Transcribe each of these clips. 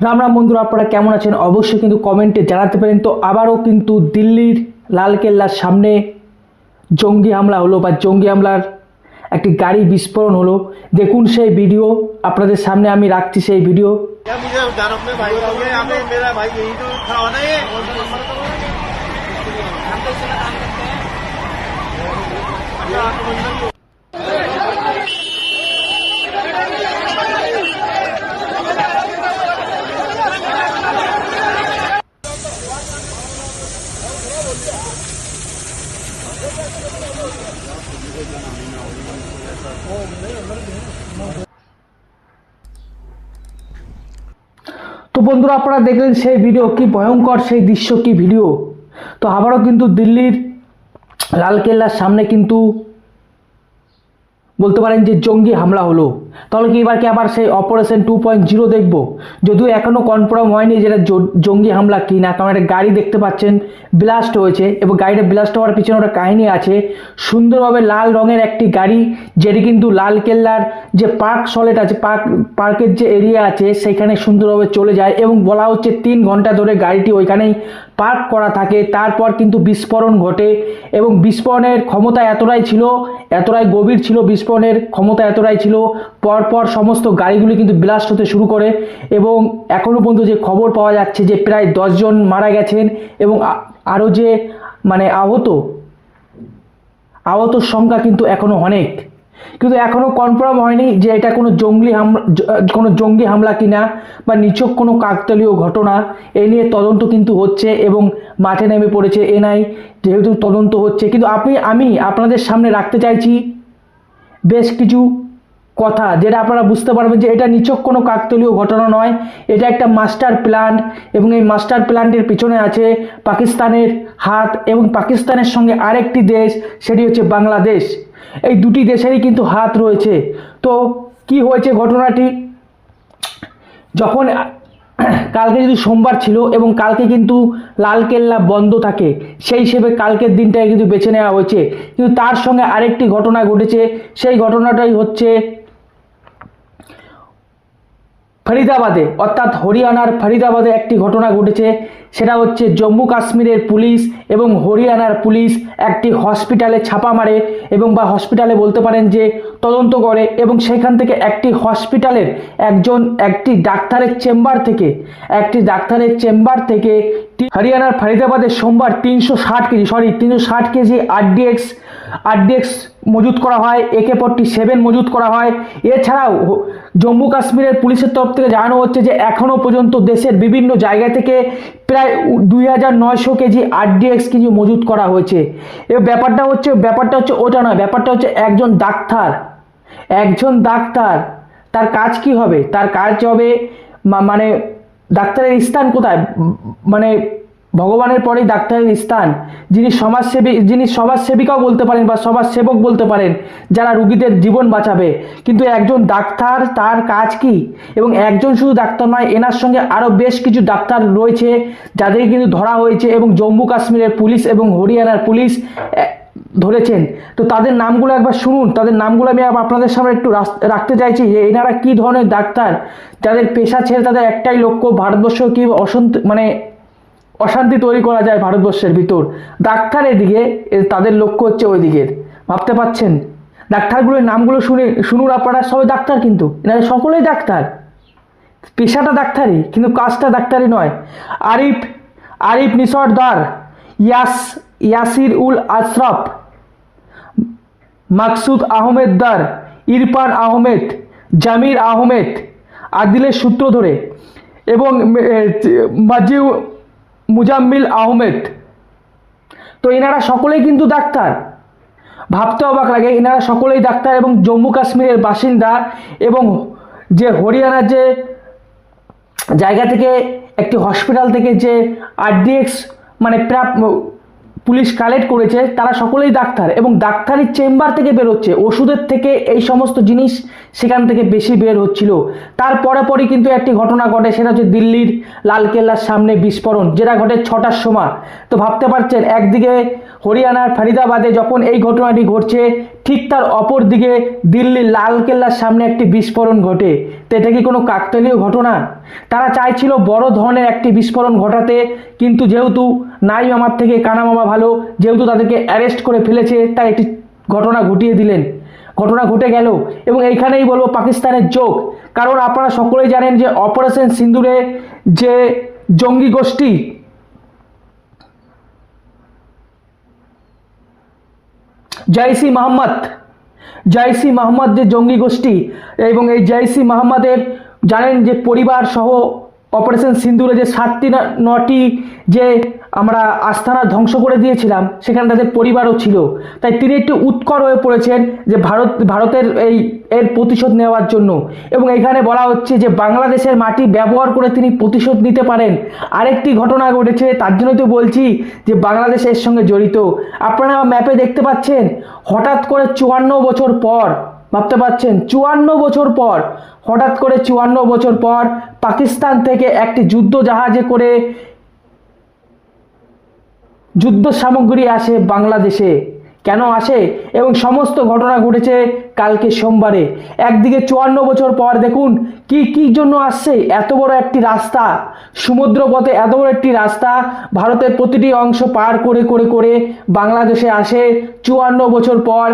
রাম রাম বন্ধুরা, আপনারা কেমন আছেন? অবশ্যই কিন্তু কমেন্টে জানাতে পারেন। তো আবারও কিন্তু দিল্লির লালকেল্লার সামনে জঙ্গি হামলা হলো বা জঙ্গি হামলার একটি গাড়ি বিস্ফোরণ হলো। দেখুন সেই ভিডিও, আপনাদের সামনে আমি রাখছি সেই ভিডিও। क्या বন্ধুরা, আপনারা দেখলেন সেই ভিডিও, কি ভয়ঙ্কর সেই দৃশ্য, কি ভিডিও। তো আবারও কিন্তু দিল্লির লালকেল্লার সামনে কিন্তু বলতে পারেন যে জঙ্গি হামলা হলো। তাহলে কি এবার কি আবার সেই অপারেশন টু পয়েন্ট জিরো দেখব? যদিও এখনও কনফার্ম হয়নি যেটা জঙ্গি হামলা কি না, কারণ একটা গাড়ি দেখতে পাচ্ছেন ব্লাস্ট হয়েছে এবং গাড়িটা ব্লাস্ট হওয়ার পিছনে একটা কাহিনী আছে। সুন্দরভাবে লাল রঙের একটি গাড়ি, যেটি কিন্তু লাল কেল্লার যে পার্ক সলেট আছে, পার্ক, পার্কের যে এরিয়া আছে, সেখানে সুন্দরভাবে চলে যায় এবং বলা হচ্ছে তিন ঘণ্টা ধরে গাড়িটি ওইখানেই পার্ক করা থাকে, তারপর কিন্তু বিস্ফোরণ ঘটে এবং বিস্ফোরণের ক্ষমতা এতটাই ছিল, এতটাই গভীর ছিল, বিস্ফোরণের ক্ষমতা এতটাই ছিল, পরপর সমস্ত গাড়িগুলি কিন্তু ব্লাস্ট হতে শুরু করে এবং এখনও পর্যন্ত যে খবর পাওয়া যাচ্ছে যে প্রায় দশজন মারা গেছেন এবং আরও যে মানে আহত, আহতর সংখ্যা কিন্তু এখনও অনেক। কিন্তু এখনও কনফার্ম হয়নি যে এটা কোনো জঙ্গলি হামলা কোনো জঙ্গি হামলা কিনা বা নিছক কোনো কাকতালীয় ঘটনা, এ নিয়ে তদন্ত কিন্তু হচ্ছে এবং মাঠে নেমে পড়েছে এনআই, যেহেতু তদন্ত হচ্ছে। কিন্তু আপনি, আমি আপনাদের সামনে রাখতে চাইছি বেশ কিছু কথা যেটা আপনারা বুঝতে পারবেন যে এটা নিচক কোনো কাকতলীয় ঘটনা নয়। এটা একটা মাস্টার প্ল্যান এবং এই মাস্টার প্ল্যানটির পিছনে আছে পাকিস্তানের হাত এবং পাকিস্তানের সঙ্গে আরেকটি দেশ, সেটি হচ্ছে বাংলাদেশ। এই দুটি দেশেরই কিন্তু হাত রয়েছে। তো কি হয়েছে ঘটনাটি? যখন কালকে যদি সোমবার ছিল এবং কালকে কিন্তু লালকেল্লা বন্ধ থাকে, সেই হিসেবে কালকের দিনটাই কিন্তু বেছে নেওয়া হয়েছে। কিন্তু তার সঙ্গে আরেকটি ঘটনা ঘটেছে। সেই ঘটনাটাই হচ্ছে ফরিদাবাদে, অর্থাৎ হরিয়ানার ফরিদাবাদে একটি ঘটনা ঘটেছে। সেটা হচ্ছে জম্মু কাশ্মীরের পুলিশ এবং হরিয়ানার পুলিশ একটি হসপিটালে ছাপা মারে এবং বা হসপিটালে বলতে পারেন যে তদন্ত করে এবং সেখান থেকে একটি হসপিটালের একজন, একটি ডাক্তারের চেম্বার থেকে, একটি ডাক্তারের চেম্বার থেকে হরিয়ানার ফরিদাবাদে সোমবার তিনশো ষাট কেজি সরি তিনশো ষাট কেজি আরডিএক্স আরডিএক্স মজুত করা হয় একে ফোর্টি সেভেন মজুত করা হয়। এছাড়াও জম্মু কাশ্মীরের পুলিশের তরফ থেকে জানানো হচ্ছে যে এখনও পর্যন্ত দেশের বিভিন্ন জায়গা থেকে প্রায় দুই হাজার নয়শো কেজি আরডিএক্স কিন্তু মজুত করা হয়েছে। এবার ব্যাপারটা হচ্ছে ব্যাপারটা হচ্ছে ওটা নয়, ব্যাপারটা হচ্ছে একজন ডাক্তার একজন ডাক্তার, তার কাজ কি হবে? তার কাজ হবে মানে ডাক্তারের স্থান কোথায়? মানে ভগবানের পরেই ডাক্তারের স্থান। যিনি সমাজসেবী, যিনি সমাজসেবিকাও বলতে পারেন বা সমাজসেবক বলতে পারেন, যারা রুগীদের জীবন বাঁচাবে। কিন্তু একজন ডাক্তার তার কাজ কি? এবং একজন শুধু ডাক্তার নয়, এনার সঙ্গে আরও বেশ কিছু ডাক্তার রয়েছে যাদের কিন্তু ধরা হয়েছে এবং জম্মু কাশ্মীরের পুলিশ এবং হরিয়ানার পুলিশ ধরেছেন। তো তাদের নামগুলো একবার শুনুন। তাদের নামগুলো আমি আপনাদের সামনে একটু রাখতে চাইছি যে এনারা কী ধরনের ডাক্তার? যাদের পেশা ছেড়ে তাদের একটাই লক্ষ্য, ভারতবর্ষ কি অশান্তি মানে অশান্তি তৈরি করা যায় ভারতবর্ষের ভিতর। ডাক্তার এদিকে তাদের লক্ষ্য হচ্ছে ওই দিকের ভাবতে পাচ্ছেন? ডাক্তারগুলোর নামগুলো শুনে, শুনুন আপনারা, সবাই ডাক্তার কিন্তু। এনারা সকলেই ডাক্তার। পেশাটা ডাক্তারি কিন্তু কাজটা ডাক্তারি নয়। আরিফ আরিফ নিসরদার, ইয়াস ইয়াসির উল আশরাফ, মাকসুদ আহমেদ দার, ইরফান আহমেদ, জামির আহমেদ, আদিলের সূত্র ধরে এবং মাজিউ মুজাম্মিল আহমেদ। তো এনারা সকলেই কিন্তু ডাক্তার। ভাবতে অবাক লাগে, এনারা সকলেই ডাক্তার এবং জম্মু কাশ্মীরের বাসিন্দা এবং যে হরিয়ানার যে জায়গা থেকে একটি হসপিটাল থেকে যে আরডিএক্স মানে প্রাপ পুলিশ কালেক্ট করেছে, তারা সকলেই ডাক্তার এবং ডাক্তারের চেম্বার থেকে বেরোচ্ছে ওষুধের থেকে এই সমস্ত জিনিস সেখান থেকে বেশি বের হচ্ছিল। তারপরে পরই কিন্তু একটি ঘটনা ঘটে, সেটা হচ্ছে দিল্লির লালকেল্লার সামনে বিস্ফোরণ, যেটা ঘটে ছটার সময়। তো ভাবতে পারছেন, একদিকে হরিয়ানার ফরিদাবাদে যখন এই ঘটনাটি ঘটছে, ঠিক তার অপর দিকে দিল্লির লালকেল্লার সামনে একটি বিস্ফোরণ ঘটে। তো এটা কি কোনো কাকতালীয় ঘটনা? তারা চাইছিল বড় ধরনের একটি বিস্ফোরণ ঘটাতে, কিন্তু যেহেতু নাই মামার থেকে কানা মামা ভালো, যেহেতু তাদেরকে অ্যারেস্ট করে ফেলেছে, তাই একটি ঘটনা ঘটিয়ে দিলেন। ঘটনা ঘটে গেল এবং এইখানেই বলব পাকিস্তানের যোগ। কারণ আপনারা সকলেই জানেন যে অপারেশন সিন্দুরে যে জঙ্গি গোষ্ঠী জয়সি মাহমদ। জাইসি মাহমদ যে জঙ্গি গোষ্ঠী এবং এই জাইসি মাহমদের জানেন যে পরিবার সহ অপারেশন সিন্দুরে যে সাতটি নটি যে আমরা আস্থানা ধ্বংস করে দিয়েছিলাম, সেখানে তাদের পরিবারও ছিল। তাই তিনি একটু উৎকর হয়ে পড়েছেন যে ভারত, ভারতের এই, এর প্রতিশোধ নেওয়ার জন্য। এবং এখানে বলা হচ্ছে যে বাংলাদেশের মাটি ব্যবহার করে তিনি প্রতিশোধ নিতে পারেন। আরেকটি ঘটনা ঘটেছে, তার জন্য তো বলছি যে বাংলাদেশ এর সঙ্গে জড়িত। আপনারা ম্যাপে দেখতে পাচ্ছেন, হঠাৎ করে চুয়ান্ন বছর পর, ভাবতে পারছেন, চুয়ান্ন বছর পর, হঠাৎ করে চুয়ান্ন বছর পর পাকিস্তান থেকে একটি যুদ্ধ জাহাজে করে যুদ্ধ সামগ্রী আসে বাংলাদেশে। কেন আসে? এবং সমস্ত ঘটনা ঘটেছে কালকে সোমবারে। একদিকে চুয়ান্ন বছর পর দেখুন কি কি জন্য আসছে এত বড় একটি রাস্তা। সমুদ্র পথে এত বড় একটি রাস্তা, ভারতের প্রতিটি অংশ পার করে করে করে বাংলাদেশে আসে। চুয়ান্ন বছর পর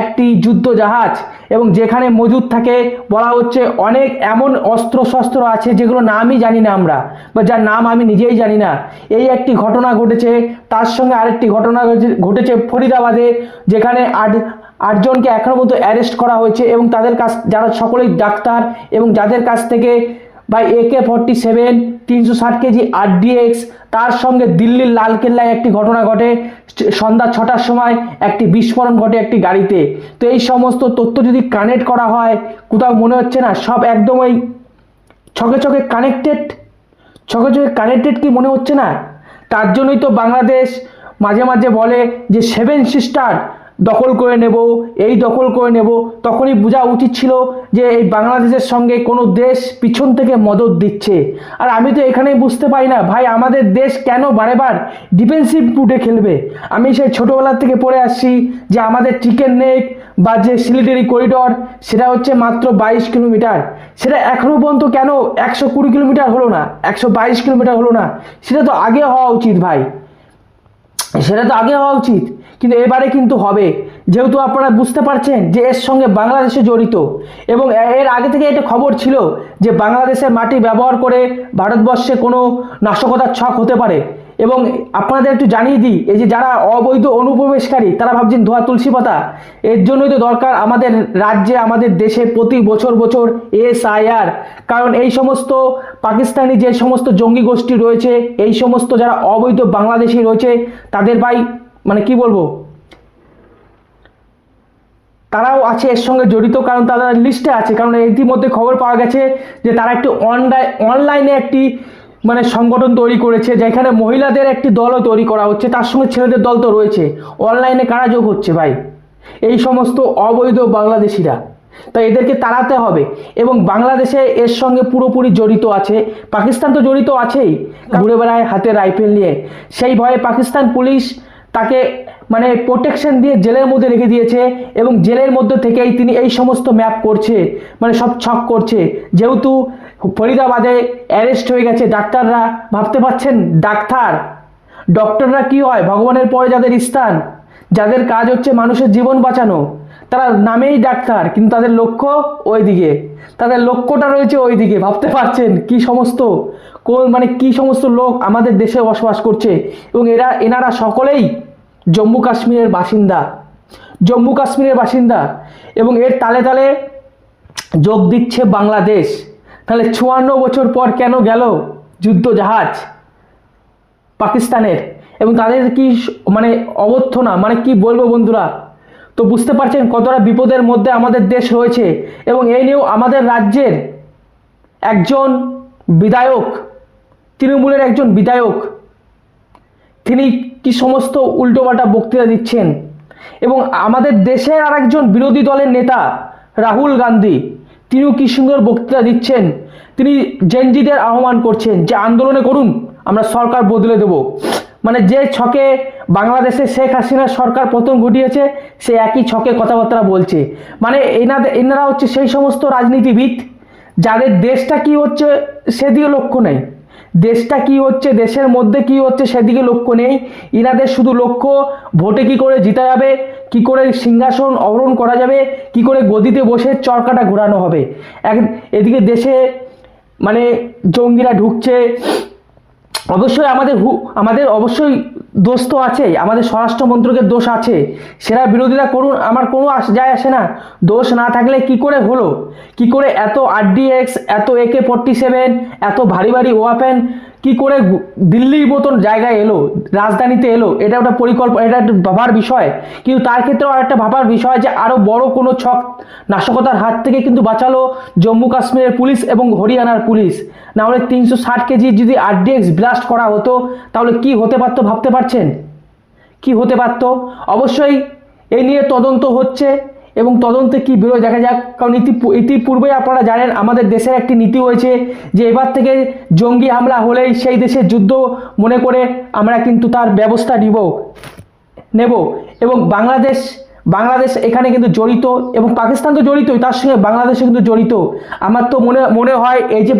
একটি যুদ্ধ জাহাজ এবং যেখানে মজুদ থাকে, বলা হচ্ছে অনেক এমন অস্ত্র শস্ত্র আছে যেগুলো নামই জানি না আমরা বা যার নাম আমি নিজেই জানি না। এই একটি ঘটনা ঘটেছে, তার সঙ্গে আরেকটি ঘটনা ঘটেছে ফরিদাবাদে, যেখানে আট আটজনকে এখনও পর্যন্ত অ্যারেস্ট করা হয়েছে এবং তাদের কাছ, যারা সকলেই ডাক্তার এবং যাদের কাছ থেকে বা একে ফর্টি সেভেন তিনশো ষাট কেজি আরডিএক্স তার সঙ্গে দিল্লির লালকেল্লায় একটি ঘটনা ঘটে। সন্ধ্যা ছটার সময় একটি বিস্ফোরণ ঘটে একটি গাড়িতে। তো এই সমস্ত তথ্য যদি কানেক্ট করা হয়, কোথাও মনে হচ্ছে না, সব একদমই ছকে ছকে কানেক্টেড ছকে ছকে কানেক্টেড কি মনে হচ্ছে না? তার জন্যই তো বাংলাদেশ মাঝে মাঝে বলে যে সেভেন সিস্টার দখল করে নেব, এই দখল করে নেব। তখনই বোঝা উচিত ছিল যে এই বাংলাদেশের সঙ্গে কোনো দেশ পিছন থেকে মদত দিচ্ছে। আর আমি তো এখানেই বুঝতে পারি না, ভাই, আমাদের দেশ কেন বারেবার ডিফেন্সিভ ফুটে খেলবে? আমি সেই ছোটোবেলা থেকে পড়ে আসছি যে আমাদের চিকেন নেক বা যে সিলিটারি করিডর সেটা হচ্ছে মাত্র বাইশ কিলোমিটার। সেটা এখনও পর্যন্ত কেন একশো কুড়ি কিলোমিটার হলো না, একশো বাইশ কিলোমিটার হলো না? সেটা তো আগে হওয়া উচিত, ভাই। সেটা তো আগে হওয়া উচিত। কিন্তু এবারে কিন্তু হবে। যেহেতু আপনারা বুঝতে পারছেন যে এর সঙ্গে বাংলাদেশে জড়িত এবং এর আগে থেকে এটা খবর ছিল যে বাংলাদেশের মাটি ব্যবহার করে ভারতবর্ষে কোনো নাশকতার ছক হতে পারে। এবং আপনাদের একটু জানিয়ে দিই, এই যে যারা অবৈধ অনুপ্রবেশকারী, তারা ভাবছেন ধোয়া তুলসী পাতা। এর জন্যই তো দরকার আমাদের রাজ্যে, আমাদের দেশে প্রতি বছর বছর এসআইআর। কারণ এই সমস্ত পাকিস্তানি যে সমস্ত জঙ্গি গোষ্ঠী রয়েছে, এই সমস্ত যারা অবৈধ বাংলাদেশি রয়েছে, তাদের ভাই মানে কি বলব? তারাও আছে এর সঙ্গে জড়িত, কারণ তারা লিস্টে আছে। কারণ ইতিমধ্যে খবর পাওয়া গেছে যে তারা একটি অনলাইন অনলাইনে একটি মানে সংগঠন তৈরি করেছে, যেখানে মহিলাদের একটি দলও তৈরি করা হচ্ছে, তার সঙ্গে ছেলেদের দল তো রয়েছে। অনলাইনে কারা যোগ হচ্ছে ভাই? এই সমস্ত অবৈধ বাংলাদেশিরা। তাই এদেরকে তাড়াতে হবে। এবং বাংলাদেশে এর সঙ্গে পুরোপুরি জড়িত আছে, পাকিস্তান তো জড়িত আছেই। ঘুরে বেড়ায় হাতে রাইফেল নিয়ে। সেই ভয়ে পাকিস্তান পুলিশ তাকে মানে প্রোটেকশন দিয়ে জেলের মধ্যে রেখে দিয়েছে এবং জেলের মধ্যে থেকেই তিনি এই সমস্ত ম্যাপ করছে মানে সব ছক করছে। যেহেতু ফরিদাবাদে অ্যারেস্ট হয়ে গেছে, ডাক্তাররা ভাবতে পারছেন ডাক্তার ডক্টররা কি হয়? ভগবানের পরে যাদের স্থান, যাদের কাজ হচ্ছে মানুষের জীবন বাঁচানো, তারা নামেই ডাক্তার, কিন্তু তাদের লক্ষ্য ওইদিকে। তাদের লক্ষ্যটা রয়েছে ওই দিকে ভাবতে পারছেন কি সমস্ত, কোন মানে কি সমস্ত লোক আমাদের দেশে বসবাস করছে। এবং এরা, এনারা সকলেই জম্মু কাশ্মীরের বাসিন্দা। জম্মু কাশ্মীরের বাসিন্দা এবং এর তালে তালে যোগ দিচ্ছে বাংলাদেশ। তাহলে চুয়ান্ন বছর পর কেন গেল যুদ্ধ জাহাজ পাকিস্তানের? এবং তাদের কি মানে অবর্থনা মানে কি বলব বন্ধুরা? তো বুঝতে পারছেন কতটা বিপদের মধ্যে আমাদের দেশ রয়েছে এবং এই নিয়েও আমাদের রাজ্যের একজন বিধায়ক, তৃণমূলের একজন বিধায়ক, তিনি কি সমস্ত উল্টোপাল্টা বক্তৃতা দিচ্ছেন? এবং আমাদের দেশের আরেকজন বিরোধী দলের নেতা, রাহুল গান্ধী, তিনিও কি সুন্দর বক্তৃতা দিচ্ছেন? তিনি জেনজিদের আহ্বান করছেন যে আন্দোলনে করুন, আমরা সরকার বদলে দেব। মানে যে ছকে বাংলাদেশে শেখ হাসিনা সরকার পতন ঘটিয়েছে, সে একই ছকে কথাবার্তা বলছে। মানে এনাদের এনারা হচ্ছে সেই সমস্ত রাজনীতিবিদ, যাদের দেশটা কি হচ্ছে সেদিকে লক্ষ্য নেই। দেশটা কি হচ্ছে? দেশের মধ্যে কি হচ্ছে সেদিকে লক্ষ্য নেই। ইনাদের শুধু লক্ষ্য, ভোটে কি করে জিতা যাবে? কি করে সিংহাসন অহরণ করা যাবে? কি করে গদিতে বসে চরকাটা ঘোরানো হবে? এক, এদিকে দেশে মানে জঙ্গিরা ঢুকছে। অবশ্যই আমাদের আমাদের অবশ্যই দোষ তো আছে আমাদের স্বরাষ্ট্র মন্ত্রকের দোষ আছে। সেরা বিরোধীরা করুন, আমার কোনো আস- যায় আসে না। দোষ না থাকলে কি করে হলো? কি করে এত আরডিএক্স, এত একে ফোরটি সেভেন, এত ভারী ভারী ওয়াপেন কি করে দিল্লির মতন জায়গায় এলো, রাজধানীতে এলো, এটা একটা পরিকল্পনা এটা একটা ভাবার বিষয়। কিন্তু তার ক্ষেত্রেও আর একটা ভাবার বিষয় যে আরও বড় কোনো ছক নাশকতার হাত থেকে কিন্তু বাঁচালো জম্মু কাশ্মীরের পুলিশ এবং হরিয়ানার পুলিশ। না হলে তিনশো ষাট কেজি যদি আরডিএক্স ব্লাস্ট করা হতো, তাহলে কি হতে পারতো ভাবতে পারছেন? কি হতে পারত? অবশ্যই এই নিয়ে তদন্ত হচ্ছে। এবং তদন্তে কি বেরোয় দেখা যাক, কারণ ইতি ইতিপূর্বে আপনারা জানেন, আমাদের দেশের একটি নীতি হয়েছে যে এবার থেকে জঙ্গি হামলা হলেই সেই দেশের যুদ্ধ মনে করে আমরা কিন্তু তার ব্যবস্থা নিব, নেব। এবং বাংলাদেশ বাংলাদেশ এখানে কিন্তু জড়িত এবং পাকিস্তান তো জড়িতই, তার সঙ্গে বাংলাদেশও কিন্তু জড়িত। আমার তো মনে মনে হয় এই যে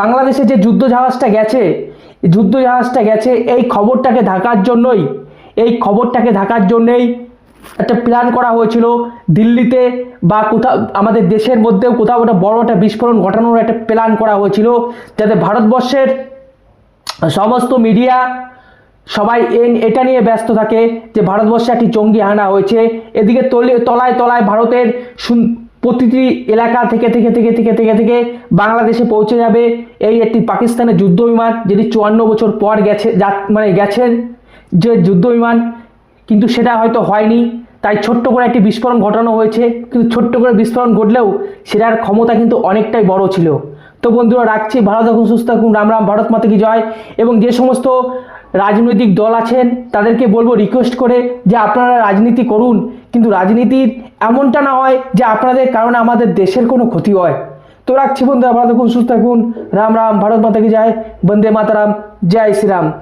বাংলাদেশে যে যুদ্ধ জাহাজটা গেছে যুদ্ধ জাহাজটা গেছে, এই খবরটাকে ঢাকার জন্যই, এই খবরটাকে ঢাকার জন্যই একটা প্ল্যান করা হয়েছিল দিল্লিতে বা কোথাও, আমাদের দেশের মধ্যেও কোথাও একটা বড় একটা বিস্ফোরণ ঘটানোর একটা প্ল্যান করা হয়েছিল, যাতে ভারতবর্ষের সমস্ত মিডিয়া সবাই এটা নিয়ে ব্যস্ত থাকে যে ভারতবর্ষে একটি জঙ্গি হানা হয়েছে। এদিকে তলে, তলায় তলায় ভারতের প্রতিটি এলাকা থেকে থেকে থেকে থেকে থেকে থেকে বাংলাদেশে পৌঁছে যাবে। এই একটি পাকিস্তানের যুদ্ধ বিমান, যেটি চুয়ান্ন বছর পর গেছে মানে গেছেন যে যুদ্ধ বিমান কিন্তু সেটা হয়তো হয়নি। তাই ছোট্ট করে একটি বিস্ফোরণ ঘটানো হয়েছে। কিন্তু ছোট্ট করে বিস্ফোরণ ঘটলেও সেটার ক্ষমতা কিন্তু অনেকটাই বড় ছিল। তো বন্ধুরা, রাখছি। ভালো থাকুন, সুস্থ থাকুন। রাম রাম, ভারত মাতা কি জয়। এবং যে সমস্ত রাজনৈতিক দল আছেন, তাদেরকে বলব রিকোয়েস্ট করে যে আপনারা রাজনীতি করুন। কিন্তু রাজনীতির এমনটা না হয় যে আপনাদের কারণে আমাদের দেশের কোনো ক্ষতি হয়। তো রাখছি বন্ধুরা, ভালো থাকুন, সুস্থ থাকুন। রাম রাম, ভারত মাতা কি জয়। বন্দে মাতারাম, জয় শ্রীরাম।